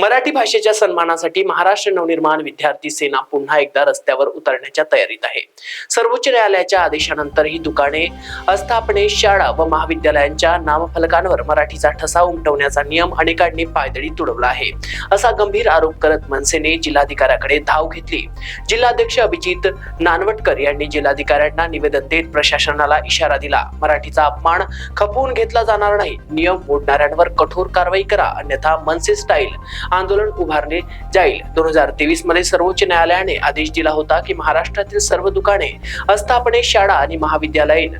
मराठी भाषेच्या सन्मानासाठी महाराष्ट्र नवनिर्माण विद्यार्थी सेना पुन्हा एकदा रस्त्यावर उतरण्याच्या तयारीत आहे. सर्वोच्च न्यायालयाच्या आदेशानंतर ही दुकाने आस्थापने शाळा व महाविद्यालयांच्या नामफलकांवर मराठीचा ठसा उमटवण्याचा नियम अनेकांनी पायदळी तुडवला आहे. असा गंभीर आरोप करत मनसेने जिल्हाधिकाऱ्याकडे धाव घेतली. जिल्हाध्यक्ष अभिजित नानवटकर यांनी जिल्हाधिकाऱ्यांना निवेदन देत प्रशासनाला इशारा दिला. मराठीचा अपमान खपवून घेतला जाणार नाही. नियम मोडणाऱ्यांवर कठोर कारवाई करा. अन्यथा मनसे स्टाईल आंदोलन उभारले जाईल. दोन हजार तेवीसमध्ये सर्वोच्च न्यायालयाने आदेश दिला होता की महाराष्ट्रातील सर्व दुकाने आस्थापने शाळा आणि महाविद्यालयीन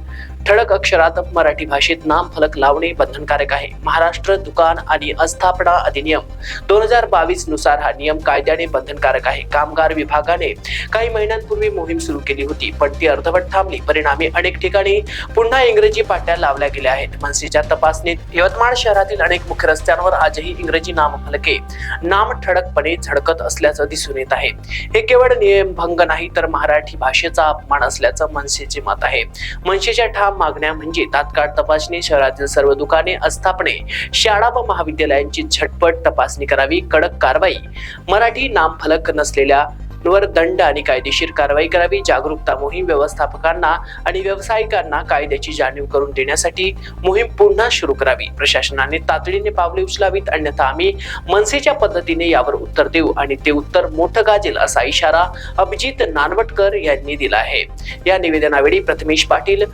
ठळक अक्षरात मराठी भाषेत नाम फलक लावणे बंधनकारक आहे. महाराष्ट्र दुकान आणि आस्थापना अधिनियम दोन हजार बावीसनुसार हा नियम कायद्याने बंधनकारक आहे. कामगार विभागाने काही महिन्यांपूर्वी मोहीम सुरू केली होती पण ती अर्धवट थांबली. परिणामी अनेक ठिकाणी पुन्हा इंग्रजी पाट्या लावल्या गेल्या आहेत. मनसेच्या तपासणीत यवतमाळ शहरातील अनेक मुख्य रस्त्यांवर आजही इंग्रजी नामफलके नाम ठळकपणे झळकत असल्याचं दिसून येत आहे. हे केवळ नियमभंग नाही तर मराठी भाषेचा अपमान असल्याचं मनसेचे मत आहे. मनसेच्या ठाम मागण्या म्हणजे तात्काळ तपासणी शहरातील सर्व दुकाने आस्थापने शाळा व महाविद्यालयांची झटपट तपासणी करावी कडक कारवाई. मराठी नामफलक नसलेल्या वर दंड आणि कायदेशीर कारवाई करावी जागरूकता मोहीम व्यवस्थापकांना आणि व्यावसायिकांना कायद्याची जाणीव करून देण्यासाठी मोहीम पुन्हा सुरू करावी. प्रशासनाने तातडीने पावले उचलावीत अन्यथा आम्ही मनसेच्या पद्धतीने यावर उत्तर देऊ आणि ते उत्तर मोठं गाजेल असा इशारा अभिजित नानवटकर यांनी दिला आहे. या निवेदनावेळी प्रथमेश पाटील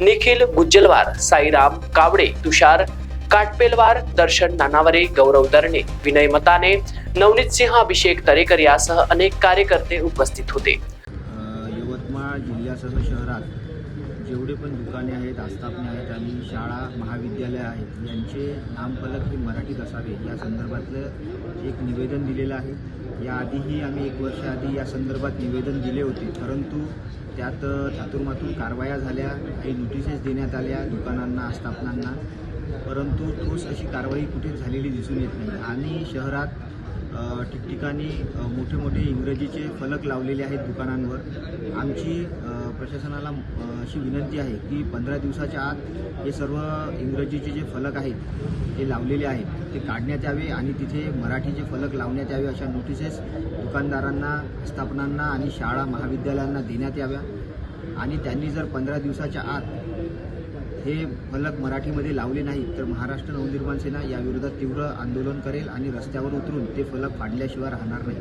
निखिल गुज्जलवार साईराम कावडे तुषार काटपेलवार दर्शन नानावरे गौरव दरणे विनय मताने नवनीत सिंह अभिषेक तरेकर यासह अनेक कार्यकर्ते उपस्थित होते. यवतमाळ जिल्ह्यासह शहरात जेवढे पण दुकाने आहेत आस्थापने आहेत आणि शाळा महाविद्यालय आहेत यांचे नामफलक हे मराठीत असावे या संदर्भातलं एक निवेदन दिलेलं आहे. याआधीही आम्ही एक वर्षाआधी या संदर्भात निवेदन दिले होते परंतु त्यात चातुर्मातून कारवाया झाल्या काही नोटिसेस देण्यात आल्या दुकानांना आस्थापनांना. परंतु ठोस अशी कारवाई कुठे झालेली दिसून येत नाही. आणि शहरात ठिकठिकाणी मोठे मोठे इंग्रजीचे फलक लावलेले आहेत दुकानांवर. आमची प्रशासनाला अशी विनंती आहे की पंधरा दिवसाच्या आत हे सर्व इंग्रजीचे जे फलक आहेत ते लावलेले आहेत ते काढण्यात यावे आणि तिथे मराठीचे फलक लावण्यात यावे अशा नोटिसेस दुकानदारांना स्थापनांना आणि शाळा महाविद्यालयांना देण्यात याव्या. आणि त्यांनी जर पंधरा दिवसाच्या आत हे फलक मराठीमध्ये लावले नाहीत तर महाराष्ट्र नवनिर्माण सेना याविरोधात तीव्र आंदोलन करेल आणि रस्त्यावर उतरून ते फलक फाडल्याशिवाय राहणार नाही.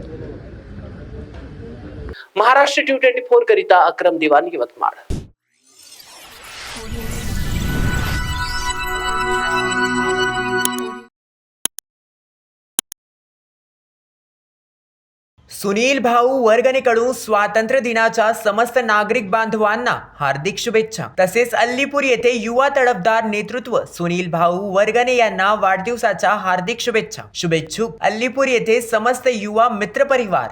महाराष्ट्र टी ट्वेंटी फोर करिता अक्रम दिवान यवतमाळ सुनील भाऊ वर्गणीकडून स्वातंत्र्य दिनाच्या समस्त नागरिक बांधवांना हार्दिक शुभेच्छा. तसेच अल्लीपूर येथे युवा तडफदार नेतृत्व सुनील भाऊ वर्गणे यांना वाढदिवसाच्या हार्दिक शुभेच्छा. शुभेच्छुक अल्लीपूर येथे समस्त युवा मित्र परिवार.